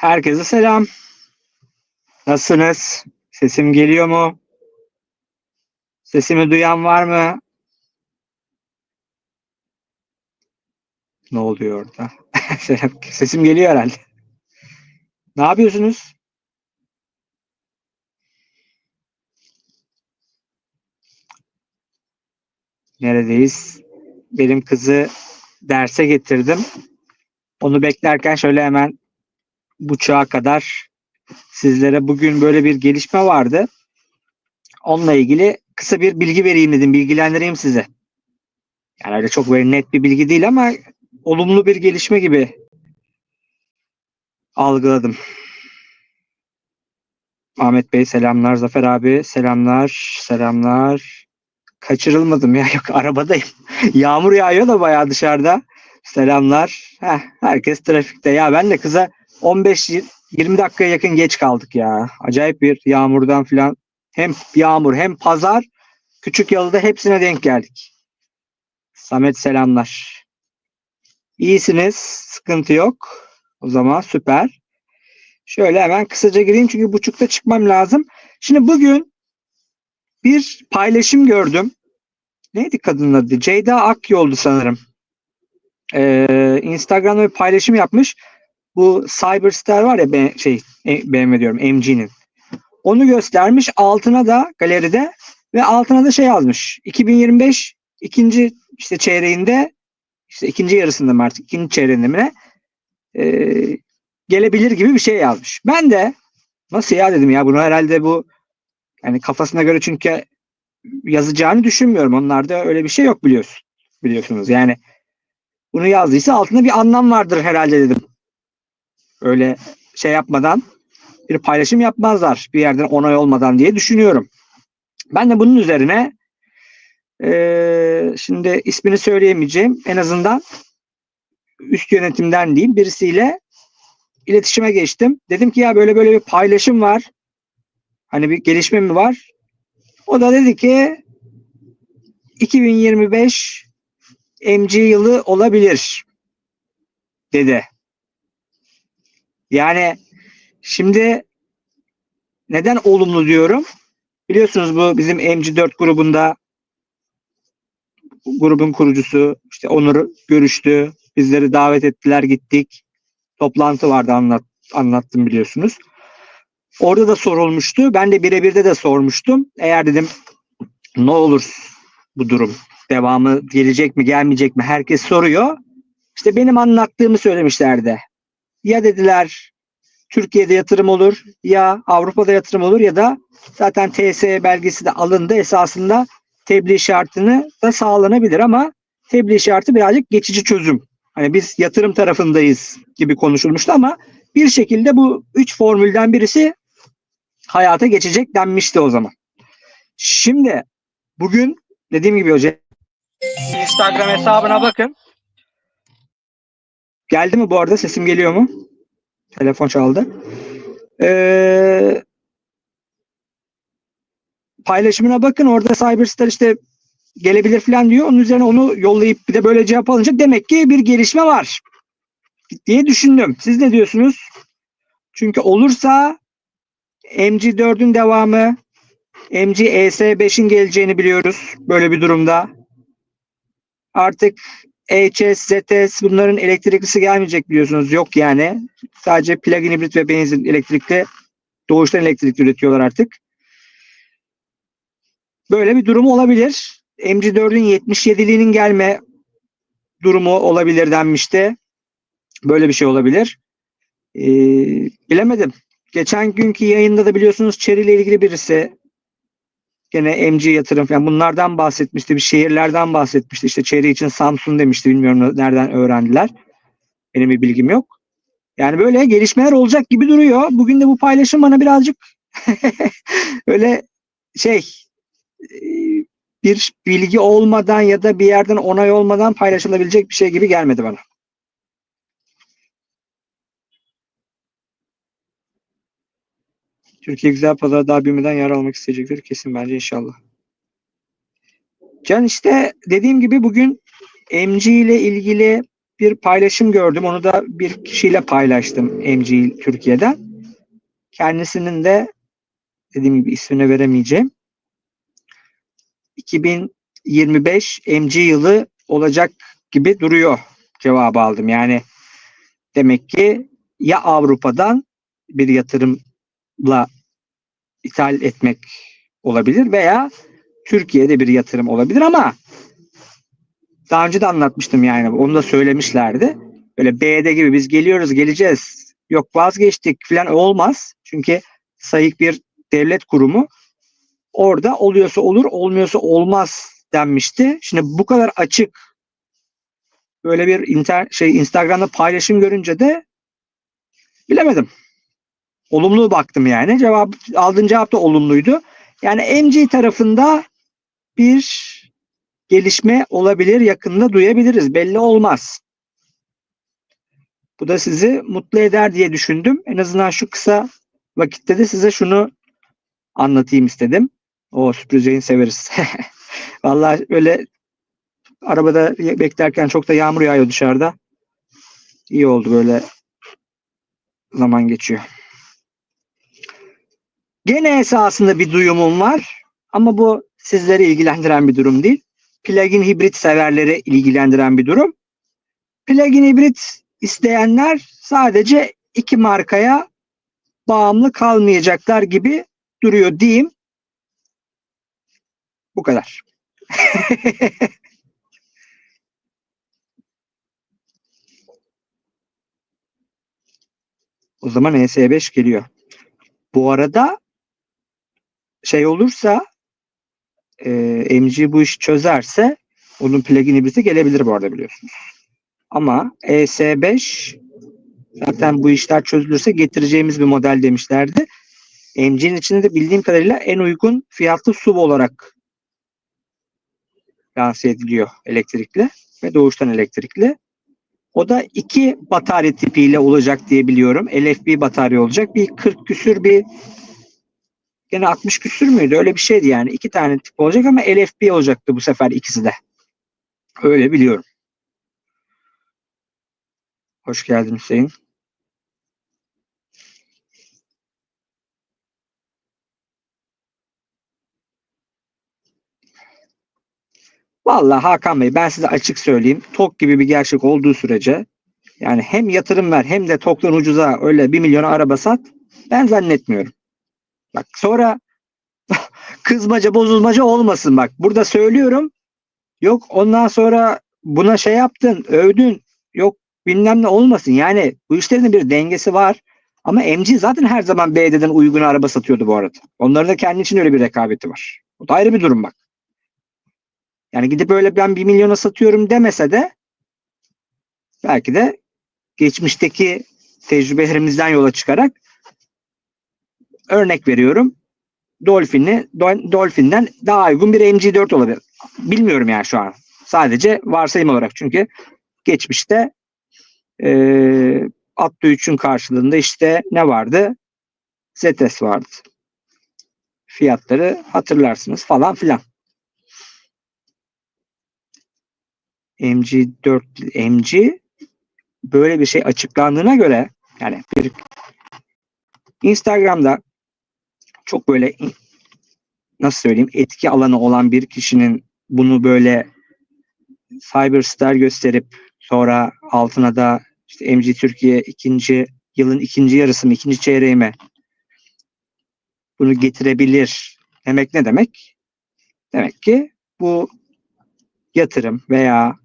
Herkese selam. Nasılsınız? Sesim geliyor mu? Sesimi duyan var mı? Ne oluyor orada? Sesim geliyor herhalde. Ne yapıyorsunuz? Neredeyiz? Benim kızı derse getirdim. Onu beklerken şöyle hemen buçuğa kadar sizlere bugün böyle bir gelişme vardı. Onunla ilgili kısa bir bilgi vereyim dedim. Bilgilendireyim size. Yani öyle çok böyle net bir bilgi değil ama olumlu bir gelişme gibi algıladım. Ahmet Bey selamlar. Zafer abi selamlar. Selamlar. Kaçırılmadım ya. Yok arabadayım. Yağmur yağıyor da bayağı dışarıda. Selamlar. Heh, herkes trafikte. Ya ben de kıza 15-20 dakikaya yakın geç kaldık ya. Acayip bir yağmurdan filan. Hem yağmur hem pazar. Küçük yalıda hepsine denk geldik. Samet selamlar. İyisiniz. Sıkıntı yok. O zaman süper. Şöyle hemen kısaca gireyim çünkü buçukta çıkmam lazım. Şimdi bugün bir paylaşım gördüm. Neydi kadının adı? Ceyda Akyol'du sanırım. Ee, Instagram'da bir paylaşım yapmış. Bu Cyberstar var ya ben, şey e, BMW diyorum MG'nin. Onu göstermiş. Altına da galeride ve altına da şey yazmış. 2025 ikinci işte çeyreğinde işte ikinci yarısında mı artık ikinci çeyreğinde mi ne e, gelebilir gibi bir şey yazmış. Ben de nasıl ya dedim ya bunu herhalde bu yani kafasına göre çünkü yazacağını düşünmüyorum. Onlarda öyle bir şey yok biliyorsun. Biliyorsunuz yani bunu yazdıysa altında bir anlam vardır herhalde dedim. Öyle şey yapmadan bir paylaşım yapmazlar bir yerden onay olmadan diye düşünüyorum. Ben de bunun üzerine ee, şimdi ismini söyleyemeyeceğim. En azından üst yönetimden değil birisiyle iletişime geçtim. Dedim ki ya böyle böyle bir paylaşım var. Hani bir gelişme mi var? O da dedi ki 2025 MC yılı olabilir dedi. Yani şimdi neden olumlu diyorum? Biliyorsunuz bu bizim MC4 grubunda grubun kurucusu işte Onur görüştü. Bizleri davet ettiler gittik. Toplantı vardı anlat, anlattım biliyorsunuz. Orada da sorulmuştu. Ben de birebirde de sormuştum. Eğer dedim ne olur bu durum devamı gelecek mi gelmeyecek mi herkes soruyor. İşte benim anlattığımı söylemişlerdi. Ya dediler Türkiye'de yatırım olur ya Avrupa'da yatırım olur ya da zaten TSE belgesi de alındı esasında tebliğ şartını da sağlanabilir ama tebliğ şartı birazcık geçici çözüm. Hani biz yatırım tarafındayız gibi konuşulmuştu ama bir şekilde bu üç formülden birisi hayata geçecek denmişti o zaman. Şimdi bugün dediğim gibi hocam Instagram hesabına bakın. Geldi mi bu arada? Sesim geliyor mu? Telefon çaldı. Ee, paylaşımına bakın. Orada Cyberstar işte gelebilir falan diyor. Onun üzerine onu yollayıp bir de böyle cevap alınca demek ki bir gelişme var diye düşündüm. Siz ne diyorsunuz? Çünkü olursa MG4'ün devamı MG ES5'in geleceğini biliyoruz böyle bir durumda. Artık HS, ZS bunların elektriklisi gelmeyecek biliyorsunuz. Yok yani. Sadece plug-in hibrit ve benzin elektrikli doğuştan elektrik üretiyorlar artık. Böyle bir durum olabilir. MG4'ün 77'liğinin gelme durumu olabilir denmişti. Böyle bir şey olabilir. Ee, bilemedim. Geçen günkü yayında da biliyorsunuz Cherry ile ilgili birisi gene MG yatırım falan bunlardan bahsetmişti. Bir şehirlerden bahsetmişti. İşte Cherry için Samsun demişti. Bilmiyorum nereden öğrendiler. Benim bir bilgim yok. Yani böyle gelişmeler olacak gibi duruyor. Bugün de bu paylaşım bana birazcık öyle şey bir bilgi olmadan ya da bir yerden onay olmadan paylaşılabilecek bir şey gibi gelmedi bana. Türkiye güzel pazar daha büyümeden yer almak isteyecektir. Kesin bence inşallah. Can işte dediğim gibi bugün MG ile ilgili bir paylaşım gördüm. Onu da bir kişiyle paylaştım MG Türkiye'den. Kendisinin de dediğim gibi ismini veremeyeceğim. 2025 MG yılı olacak gibi duruyor cevabı aldım. Yani demek ki ya Avrupa'dan bir yatırımla ithal etmek olabilir veya Türkiye'de bir yatırım olabilir ama daha önce de anlatmıştım yani onu da söylemişlerdi. Böyle B'de gibi biz geliyoruz geleceğiz yok vazgeçtik falan olmaz. Çünkü sayık bir devlet kurumu orada oluyorsa olur olmuyorsa olmaz denmişti. Şimdi bu kadar açık böyle bir inter şey Instagram'da paylaşım görünce de bilemedim. Olumlu baktım yani. Cevap aldığın cevap da olumluydu. Yani MG tarafında bir gelişme olabilir, yakında duyabiliriz. Belli olmaz. Bu da sizi mutlu eder diye düşündüm. En azından şu kısa vakitte de size şunu anlatayım istedim. O sürpriz yayın severiz. Vallahi öyle arabada beklerken çok da yağmur yağıyor dışarıda. İyi oldu böyle zaman geçiyor. Gene esasında bir duyumum var ama bu sizleri ilgilendiren bir durum değil. Plug-in hibrit severleri ilgilendiren bir durum. Plug-in hibrit isteyenler sadece iki markaya bağımlı kalmayacaklar gibi duruyor diyeyim. Bu kadar. o zaman ES5 geliyor. Bu arada şey olursa e, MG bu işi çözerse onun plugin hibriti gelebilir bu arada biliyorsunuz. Ama ES5 zaten bu işler çözülürse getireceğimiz bir model demişlerdi. MG'nin içinde de bildiğim kadarıyla en uygun fiyatlı SUV olarak lanse ediliyor elektrikli ve doğuştan elektrikli. O da iki batarya tipiyle olacak diye biliyorum. LFP batarya olacak. Bir 40 küsür bir Gene 60 küsür müydü? Öyle bir şeydi yani. İki tane tip olacak ama LFP olacaktı bu sefer ikisi de. Öyle biliyorum. Hoş geldin Hüseyin. Vallahi Hakan Bey ben size açık söyleyeyim. TOK gibi bir gerçek olduğu sürece yani hem yatırım ver hem de TOK'tan ucuza öyle 1 milyona araba sat ben zannetmiyorum. Bak sonra kızmaca bozulmaca olmasın bak. Burada söylüyorum. Yok ondan sonra buna şey yaptın, övdün. Yok bilmem ne olmasın. Yani bu işlerin bir dengesi var. Ama MG zaten her zaman BD'den uygun araba satıyordu bu arada. Onların da kendi için öyle bir rekabeti var. O da ayrı bir durum bak. Yani gidip böyle ben bir milyona satıyorum demese de belki de geçmişteki tecrübelerimizden yola çıkarak örnek veriyorum. Dolphin'i Dolphin'den daha uygun bir MG4 olabilir. Bilmiyorum yani şu an. Sadece varsayım olarak çünkü geçmişte e, Atto 3'ün karşılığında işte ne vardı? ZS vardı. Fiyatları hatırlarsınız falan filan. MG4 MG böyle bir şey açıklandığına göre yani bir Instagram'da çok böyle nasıl söyleyeyim etki alanı olan bir kişinin bunu böyle Cyberstar gösterip sonra altına da işte MG Türkiye ikinci yılın ikinci yarısı mı ikinci çeyreği mi bunu getirebilir demek ne demek? Demek ki bu yatırım veya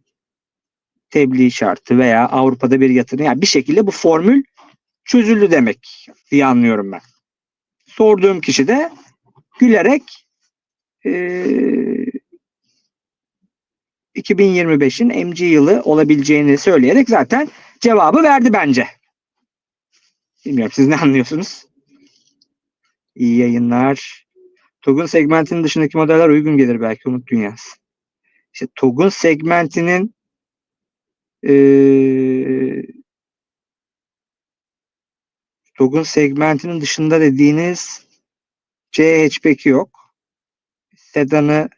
tebliğ şartı veya Avrupa'da bir yatırım yani bir şekilde bu formül çözüldü demek diye anlıyorum ben sorduğum kişi de gülerek e, 2025'in MG yılı olabileceğini söyleyerek zaten cevabı verdi bence. Bilmiyorum siz ne anlıyorsunuz? İyi yayınlar. TOG'un segmentinin dışındaki modeller uygun gelir belki Umut Dünyası. İşte TOG'un segmentinin ee, TOG'un segmentinin dışında dediğiniz C hatchback'i yok. Sedanı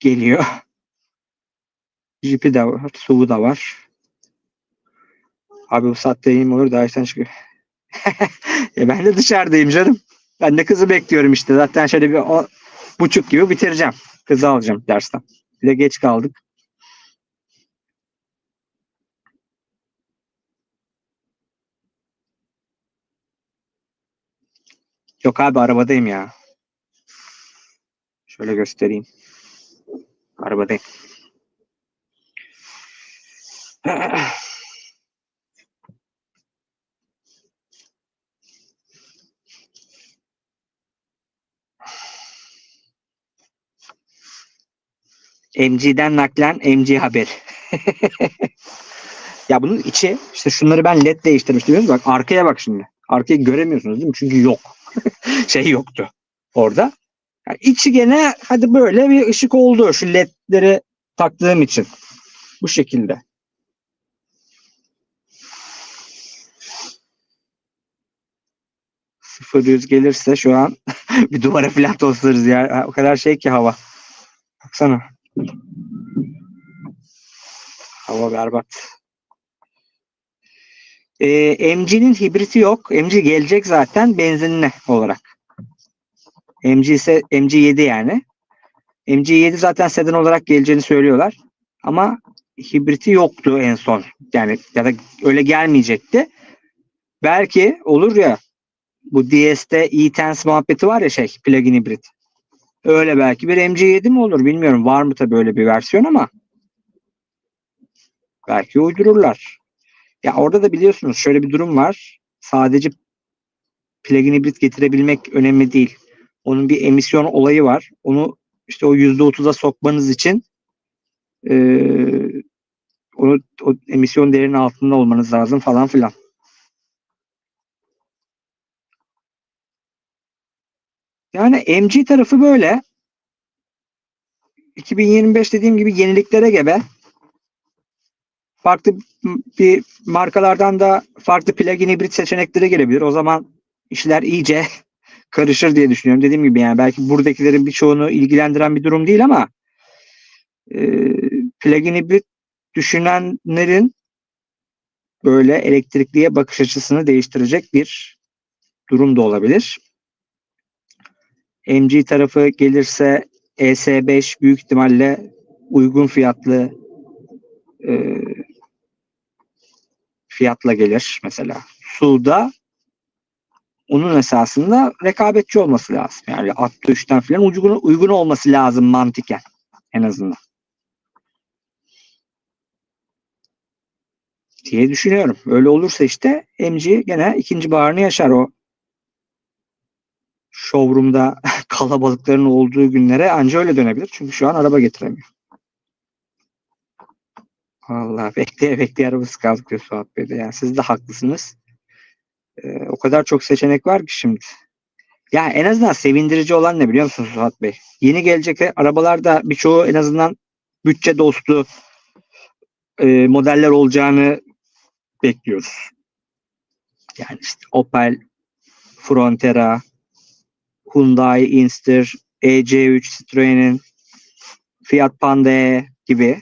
geliyor. Jeep'i de var, SUV'u da var. Abi bu saatte yiyeyim olur daha işten çıkıyor. ya ben de dışarıdayım canım. Ben de kızı bekliyorum işte. Zaten şöyle bir o, buçuk gibi bitireceğim. Kızı alacağım dersten. Bir de geç kaldık. Yok abi arabadayım ya. Şöyle göstereyim. Arabadayım. MG'den naklen MG haber. ya bunun içi işte şunları ben led değiştirmiştim. Bak arkaya bak şimdi. Arkayı göremiyorsunuz değil mi? Çünkü yok. şey yoktu orada. Yani içi gene hadi böyle bir ışık oldu şu ledleri taktığım için. Bu şekilde. Sıfır yüz gelirse şu an bir duvara falan toslarız ya. O kadar şey ki hava. Baksana. Hava berbat. Ee, MG'nin hibriti yok. MG gelecek zaten benzinli olarak. MG ise MG7 yani. MG7 zaten sedan olarak geleceğini söylüyorlar. Ama hibriti yoktu en son. Yani ya da öyle gelmeyecekti. Belki olur ya bu DS'de e-Tense muhabbeti var ya şey plug-in hibrit. Öyle belki bir MG7 mi olur bilmiyorum. Var mı tabii öyle bir versiyon ama belki uydururlar. Ya orada da biliyorsunuz şöyle bir durum var. Sadece plug-in hibrit getirebilmek önemli değil. Onun bir emisyon olayı var. Onu işte o %30'a sokmanız için e, onu o emisyon değerinin altında olmanız lazım falan filan. Yani MG tarafı böyle. 2025 dediğim gibi yeniliklere gebe. Farklı bir markalardan da farklı plug-in hibrit seçenekleri gelebilir. O zaman işler iyice karışır diye düşünüyorum. Dediğim gibi yani belki buradakilerin birçoğunu ilgilendiren bir durum değil ama e, plug-in hibrit düşünenlerin böyle elektrikliye bakış açısını değiştirecek bir durum da olabilir. MG tarafı gelirse ES5 büyük ihtimalle uygun fiyatlı e, fiyatla gelir mesela. Suda onun esasında rekabetçi olması lazım. Yani atlı üçten falan uygun, uygun olması lazım mantıken en azından. diye düşünüyorum. Öyle olursa işte MG gene ikinci baharını yaşar o showroom'da kalabalıkların olduğu günlere anca öyle dönebilir. Çünkü şu an araba getiremiyor. Allah bekleye bekleye arabası kaldık diyor Suat Bey de. Yani siz de haklısınız. Ee, o kadar çok seçenek var ki şimdi. Ya en azından sevindirici olan ne biliyor musunuz Suat Bey? Yeni gelecek arabalarda birçoğu en azından bütçe dostu e, modeller olacağını bekliyoruz. Yani işte Opel, Frontera, Hyundai Inster, EC3 Citroen'in Fiat Panda E gibi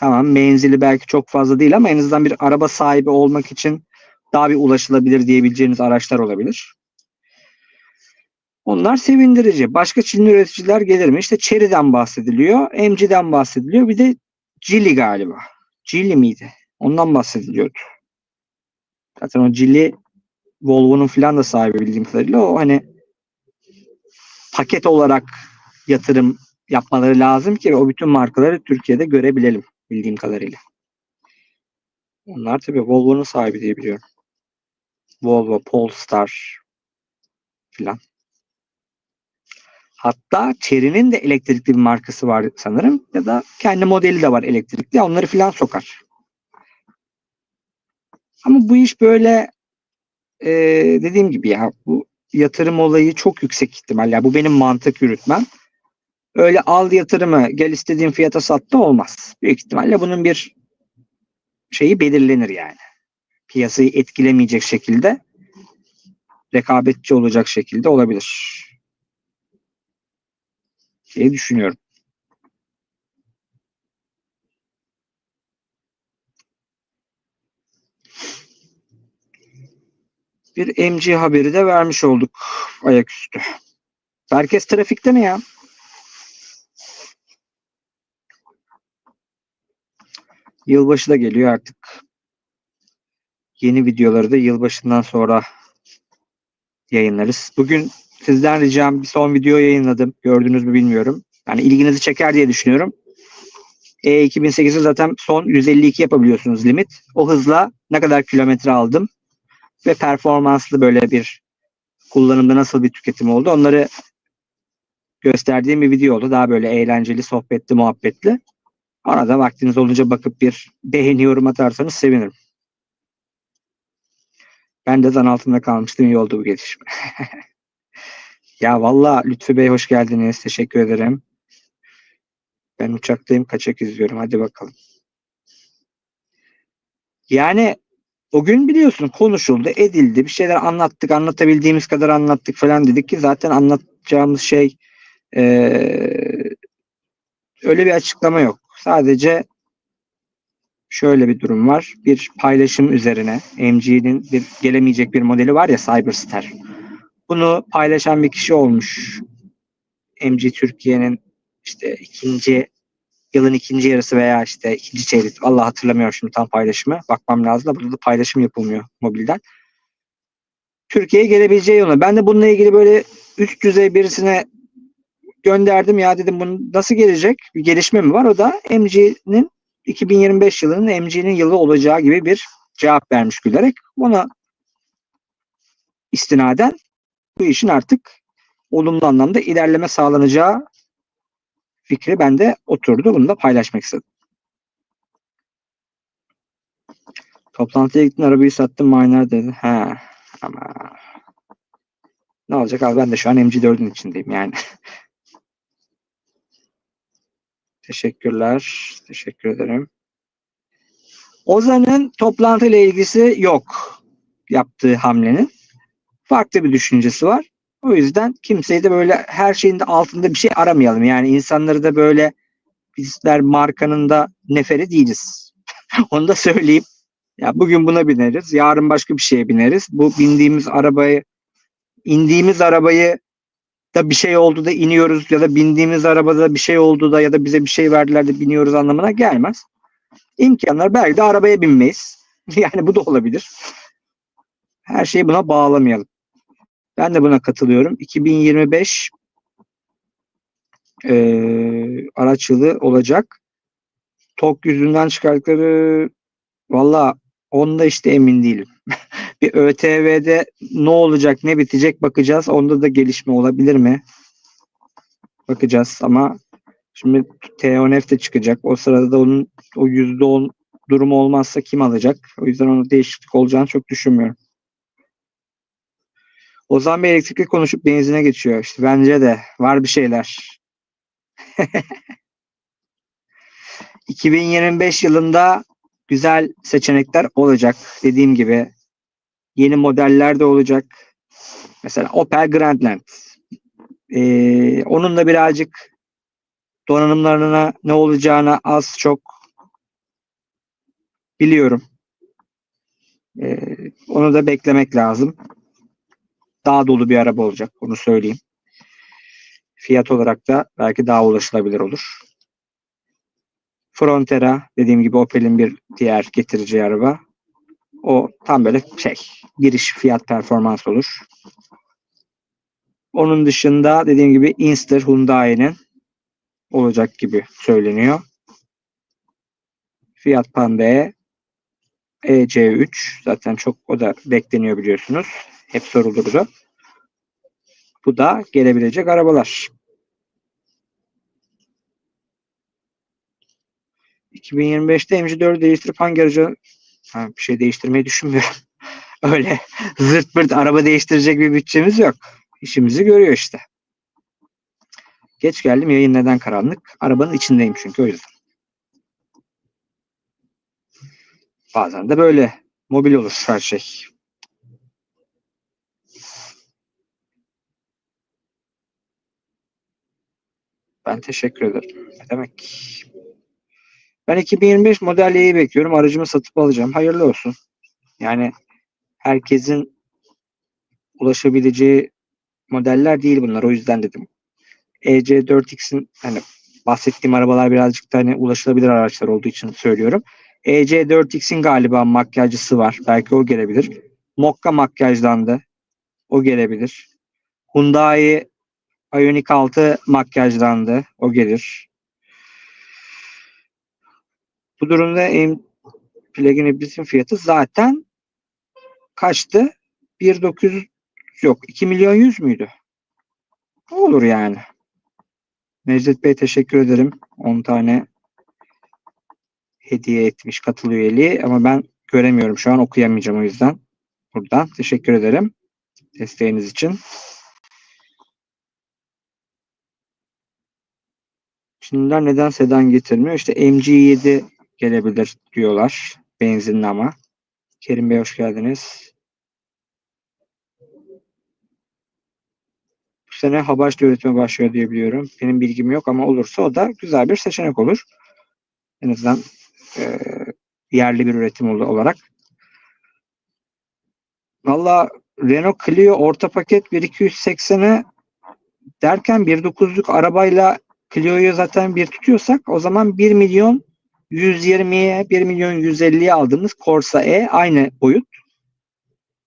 tamam menzili belki çok fazla değil ama en azından bir araba sahibi olmak için daha bir ulaşılabilir diyebileceğiniz araçlar olabilir. Onlar sevindirici. Başka Çinli üreticiler gelir mi? İşte Chery'den bahsediliyor. MG'den bahsediliyor. Bir de Geely galiba. Geely miydi? Ondan bahsediliyordu. Zaten o Geely Volvo'nun filan da sahibi bildiğim kadarıyla. O hani paket olarak yatırım yapmaları lazım ki o bütün markaları Türkiye'de görebilelim bildiğim kadarıyla. Onlar tabii Volvo'nun sahibi diye biliyorum. Volvo, Polestar filan. Hatta Chery'nin de elektrikli bir markası var sanırım. Ya da kendi modeli de var elektrikli. Onları filan sokar. Ama bu iş böyle e, dediğim gibi ya bu yatırım olayı çok yüksek ihtimal. Ya bu benim mantık yürütmem. Öyle al yatırımı gel istediğin fiyata sat da olmaz. Büyük ihtimalle bunun bir şeyi belirlenir yani. Piyasayı etkilemeyecek şekilde rekabetçi olacak şekilde olabilir diye düşünüyorum. bir MG haberi de vermiş olduk ayaküstü. Herkes trafikte mi ya? Yılbaşı da geliyor artık. Yeni videoları da yılbaşından sonra yayınlarız. Bugün sizden ricam bir son video yayınladım. Gördünüz mü bilmiyorum. Yani ilginizi çeker diye düşünüyorum. E2008'i zaten son 152 yapabiliyorsunuz limit. O hızla ne kadar kilometre aldım ve performanslı böyle bir kullanımda nasıl bir tüketim oldu onları gösterdiğim bir video oldu. Daha böyle eğlenceli, sohbetli, muhabbetli. Ona da vaktiniz olunca bakıp bir beğeni yorum atarsanız sevinirim. Ben de zan altında kalmıştım. İyi oldu bu gelişme. ya valla Lütfü Bey hoş geldiniz. Teşekkür ederim. Ben uçaktayım. Kaçak izliyorum. Hadi bakalım. Yani o gün biliyorsun konuşuldu, edildi. Bir şeyler anlattık. Anlatabildiğimiz kadar anlattık falan dedik ki zaten anlatacağımız şey ee, öyle bir açıklama yok. Sadece şöyle bir durum var. Bir paylaşım üzerine MG'nin bir gelemeyecek bir modeli var ya Cyberstar. Bunu paylaşan bir kişi olmuş. MG Türkiye'nin işte ikinci yılın ikinci yarısı veya işte ikinci çeyrek. Allah hatırlamıyorum şimdi tam paylaşımı. Bakmam lazım da burada da paylaşım yapılmıyor mobilden. Türkiye'ye gelebileceği yolu. Ben de bununla ilgili böyle üst düzey birisine gönderdim ya dedim bunu nasıl gelecek? Bir gelişme mi var? O da MG'nin 2025 yılının MG'nin yılı olacağı gibi bir cevap vermiş gülerek. Ona istinaden bu işin artık olumlu anlamda ilerleme sağlanacağı fikri bende oturdu. Bunu da paylaşmak istedim. Toplantıya gittin arabayı sattım miner dedi. He ama ne olacak abi ben de şu an MG4'ün içindeyim yani. Teşekkürler. Teşekkür ederim. Ozan'ın toplantıyla ilgisi yok yaptığı hamlenin. Farklı bir düşüncesi var. O yüzden kimseyi de böyle her şeyin de altında bir şey aramayalım. Yani insanları da böyle bizler markanın da neferi değiliz. Onu da söyleyeyim. Ya bugün buna bineriz. Yarın başka bir şeye bineriz. Bu bindiğimiz arabayı indiğimiz arabayı da bir şey oldu da iniyoruz ya da bindiğimiz arabada bir şey oldu da ya da bize bir şey verdiler de biniyoruz anlamına gelmez. İmkanlar belki de arabaya binmeyiz. Yani bu da olabilir. Her şeyi buna bağlamayalım. Ben de buna katılıyorum. 2025 e, araç yılı olacak. TOK yüzünden çıkarttıkları valla onda işte emin değilim. bir ÖTV'de ne olacak ne bitecek bakacağız. Onda da gelişme olabilir mi? Bakacağız ama şimdi TONF de çıkacak. O sırada da onun o %10 durumu olmazsa kim alacak? O yüzden ona değişiklik olacağını çok düşünmüyorum. Ozan Bey elektrikli konuşup benzine geçiyor. İşte bence de var bir şeyler. 2025 yılında güzel seçenekler olacak. Dediğim gibi yeni modeller de olacak. Mesela Opel Grandland. Ee, onun da birazcık donanımlarına ne olacağını az çok biliyorum. Ee, onu da beklemek lazım daha dolu bir araba olacak. Onu söyleyeyim. Fiyat olarak da belki daha ulaşılabilir olur. Frontera dediğim gibi Opel'in bir diğer getirici araba. O tam böyle şey giriş fiyat performans olur. Onun dışında dediğim gibi Inster Hyundai'nin olacak gibi söyleniyor. Fiat Panda EC3 zaten çok o da bekleniyor biliyorsunuz. Hep sorulurdu. Bu da gelebilecek arabalar. 2025'te MG4'ü değiştirip hangi aracı ha, bir şey değiştirmeyi düşünmüyorum. Öyle zırt pırt araba değiştirecek bir bütçemiz yok. İşimizi görüyor işte. Geç geldim yayın neden karanlık? Arabanın içindeyim çünkü o yüzden. Bazen de böyle mobil olur her şey. Ben teşekkür ederim. Ne demek? Ben 2025 model Y'yi bekliyorum. Aracımı satıp alacağım. Hayırlı olsun. Yani herkesin ulaşabileceği modeller değil bunlar. O yüzden dedim. EC4X'in hani bahsettiğim arabalar birazcık da hani ulaşılabilir araçlar olduğu için söylüyorum. EC4X'in galiba makyajcısı var. Belki o gelebilir. Mokka makyajlandı. O gelebilir. Hyundai Ioniq 6 makyajlandı. O gelir. Bu durumda en plug-in hibridin fiyatı zaten kaçtı? 1.900 yok. 2 milyon 100 müydü? Olur yani. Necdet Bey teşekkür ederim. 10 tane hediye etmiş katıl üyeliği ama ben göremiyorum şu an okuyamayacağım o yüzden. Buradan teşekkür ederim desteğiniz için. Çinliler neden sedan getirmiyor? İşte MG7 gelebilir diyorlar. Benzinli ama. Kerim Bey hoş geldiniz. Bu sene Habaş'ta üretime başlıyor diye biliyorum. Benim bilgim yok ama olursa o da güzel bir seçenek olur. En azından e, yerli bir üretim ol- olarak. Valla Renault Clio orta paket 1280'e derken 1.9'luk arabayla Clio'yu zaten bir tutuyorsak o zaman 1 milyon 120'ye 1 milyon 150'ye aldığımız Corsa E aynı boyut.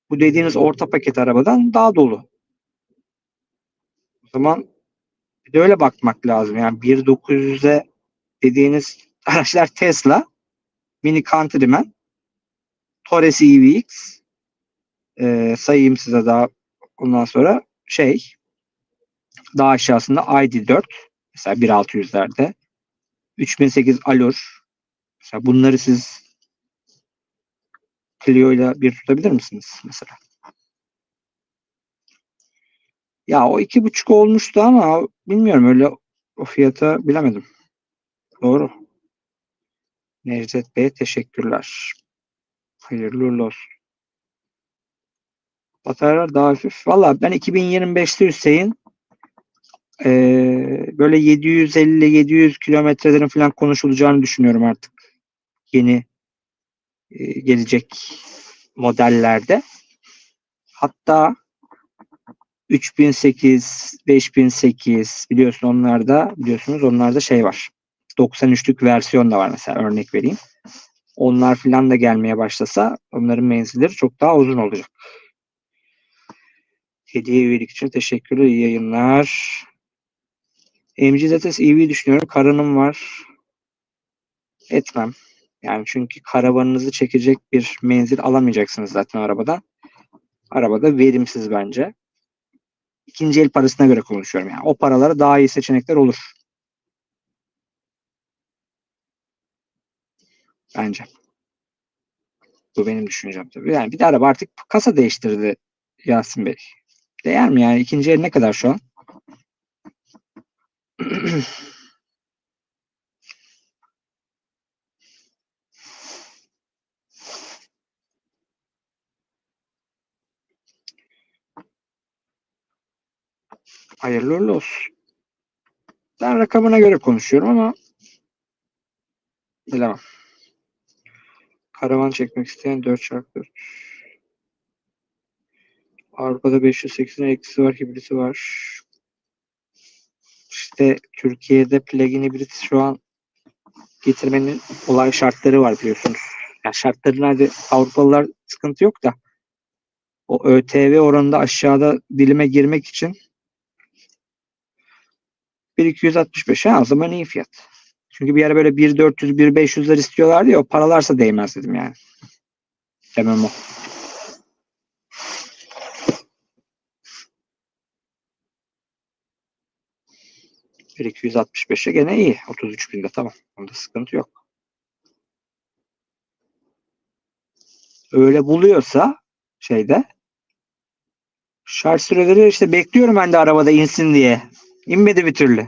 Bu dediğiniz orta paket arabadan daha dolu. O zaman bir de öyle bakmak lazım. Yani 1.900'e dediğiniz araçlar Tesla, Mini Countryman, Torres EVX, e, sayayım size daha ondan sonra şey daha aşağısında ID4 mesela 1600'lerde 3008 Allure mesela bunları siz Clio ile bir tutabilir misiniz mesela? Ya o iki buçuk olmuştu ama bilmiyorum öyle o fiyata bilemedim. Doğru. Necdet Bey teşekkürler. Hayırlı olsun. Bataryalar daha hafif. Valla ben 2025'te Hüseyin eee, böyle 750-700 kilometrelerin falan konuşulacağını düşünüyorum artık. Yeni eee, gelecek modellerde. Hatta 3008, 5008 biliyorsun onlarda biliyorsunuz onlarda şey var. 93'lük versiyon da var mesela örnek vereyim. Onlar filan da gelmeye başlasa onların menzilleri çok daha uzun olacak. Hediye üyelik için teşekkürler. İyi yayınlar. MG ZS EV düşünüyorum. Karınım var. Etmem. Yani çünkü karavanınızı çekecek bir menzil alamayacaksınız zaten arabada. Arabada verimsiz bence. İkinci el parasına göre konuşuyorum. Yani o paralara daha iyi seçenekler olur. Bence. Bu benim düşüncem tabii. Yani bir de araba artık kasa değiştirdi Yasin Bey. Değer mi yani? İkinci el ne kadar şu an? Hayırlı uğurlu olsun. Ben rakamına göre konuşuyorum ama bilemem. Karavan çekmek isteyen 4x4. Avrupa'da 580'in eksi var, hibriti var. İşte Türkiye'de plug-in hibrit şu an getirmenin olay şartları var biliyorsunuz. Yani şartları nerede Avrupalılar sıkıntı yok da o ÖTV oranında aşağıda dilime girmek için 1265 ha o zaman iyi fiyat. Çünkü bir ara böyle 1400 1500'ler istiyorlardı ya o paralarsa değmez dedim yani. Demem o. Bir 265'e gene iyi. 33 binde tamam. Onda sıkıntı yok. Öyle buluyorsa şeyde şarj süreleri işte bekliyorum ben de arabada insin diye. İnmedi bir türlü.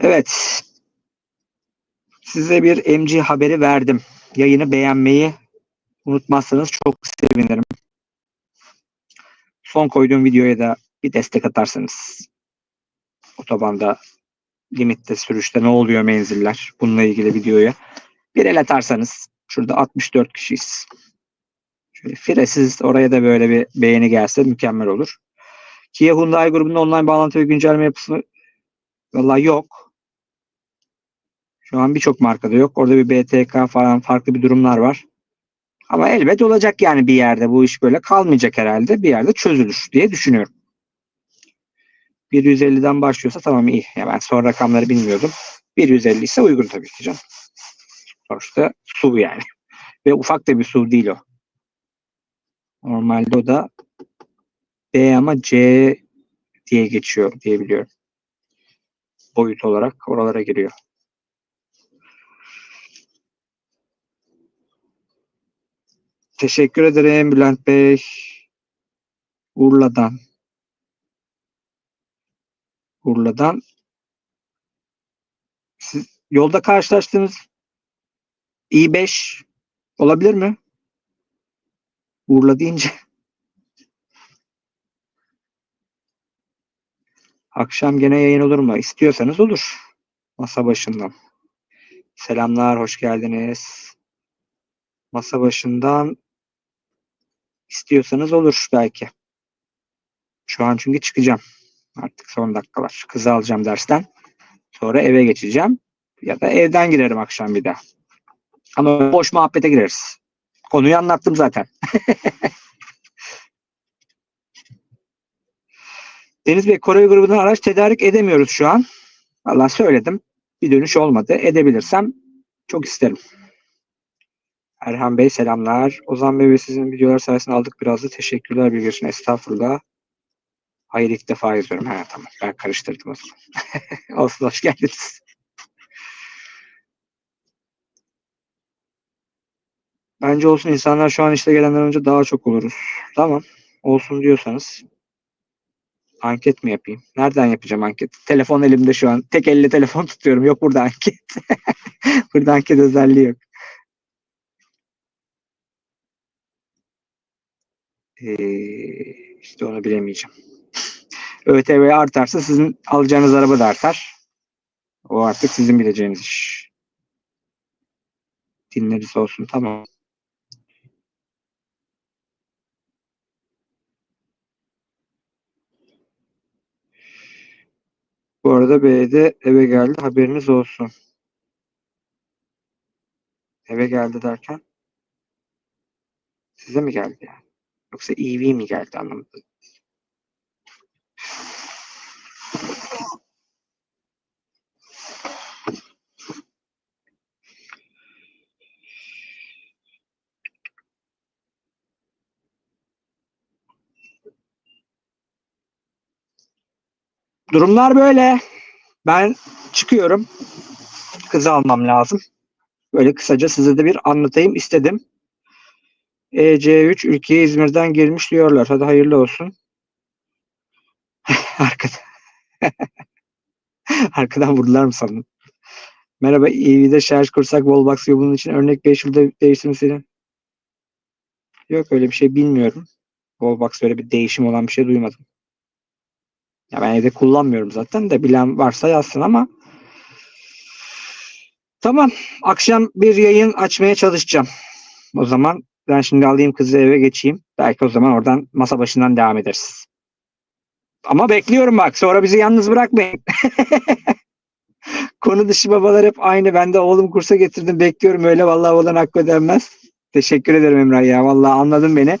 evet. Size bir MG haberi verdim. Yayını beğenmeyi unutmazsanız çok sevinirim. Son koyduğum videoya da bir destek atarsanız. Otobanda limitte sürüşte ne oluyor menziller? Bununla ilgili videoya bir el atarsanız Şurada 64 kişiyiz. Firesiz oraya da böyle bir beğeni gelse mükemmel olur. Kia Hyundai grubunun online bağlantı ve güncelleme yapısı vallahi yok. Şu an birçok markada yok. Orada bir BTK falan farklı bir durumlar var. Ama elbet olacak yani bir yerde. Bu iş böyle kalmayacak herhalde. Bir yerde çözülür diye düşünüyorum. 150'den başlıyorsa tamam iyi. Ya ben son rakamları bilmiyordum. 150 ise uygun tabii ki canım. Sonuçta su yani. Ve ufak da bir su değil o. Normalde o da B ama C diye geçiyor diye biliyorum. Boyut olarak oralara giriyor. Teşekkür ederim Bülent Bey. Urla'dan. Urla'dan. Siz yolda karşılaştığınız i5 olabilir mi? Urla deyince. Akşam gene yayın olur mu? İstiyorsanız olur. Masa başından. Selamlar, hoş geldiniz. Masa başından istiyorsanız olur belki. Şu an çünkü çıkacağım. Artık son dakikalar. Kızı alacağım dersten. Sonra eve geçeceğim. Ya da evden girerim akşam bir daha. Ama boş muhabbete gireriz. Konuyu anlattım zaten. Deniz Bey Kore grubundan araç tedarik edemiyoruz şu an. Valla söyledim. Bir dönüş olmadı. Edebilirsem çok isterim. Erhan Bey selamlar. Ozan Bey ve sizin videolar sayesinde aldık biraz da teşekkürler bir için. Estağfurullah. Hayır ilk defa yazıyorum. Ha tamam ben karıştırdım o zaman. Olsun hoş geldiniz. Bence olsun insanlar şu an işte gelenden önce daha çok oluruz. Tamam. Olsun diyorsanız anket mi yapayım? Nereden yapacağım anket? Telefon elimde şu an. Tek elle telefon tutuyorum. Yok burada anket. burada anket özelliği yok. Ee, işte onu bilemeyeceğim. ÖTV artarsa sizin alacağınız araba da artar. O artık sizin bileceğiniz iş. Dinleriz olsun tamam. Bu arada B'de eve geldi haberiniz olsun. Eve geldi derken size mi geldi yani? Yoksa EV mi geldi anlamadım. Durumlar böyle. Ben çıkıyorum. Kızı almam lazım. Böyle kısaca size de bir anlatayım istedim. EC3 ülkeye İzmir'den girmiş diyorlar. Hadi hayırlı olsun. Arkadan. Arkadan vurdular mı sandın? Merhaba EV'de şarj kursak Wallbox yolunun için örnek 5 yılda değiştirmesiyle. Yok öyle bir şey bilmiyorum. Wallbox böyle bir değişim olan bir şey duymadım. Ya ben evde kullanmıyorum zaten de bilen varsa yazsın ama tamam akşam bir yayın açmaya çalışacağım. O zaman ben şimdi alayım kızı eve geçeyim. Belki o zaman oradan masa başından devam ederiz. Ama bekliyorum bak sonra bizi yalnız bırakmayın. Konu dışı babalar hep aynı. Ben de oğlum kursa getirdim bekliyorum öyle vallahi olan hakkı ödenmez. Teşekkür ederim Emrah ya vallahi anladın beni.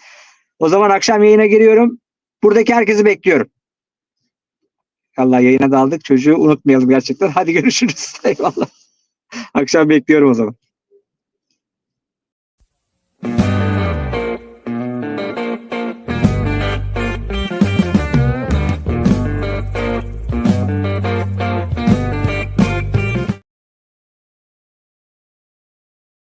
O zaman akşam yayına giriyorum. Buradaki herkesi bekliyorum. Allah yayına daldık. Çocuğu unutmayalım gerçekten. Hadi görüşürüz. Eyvallah. Akşam bekliyorum o zaman.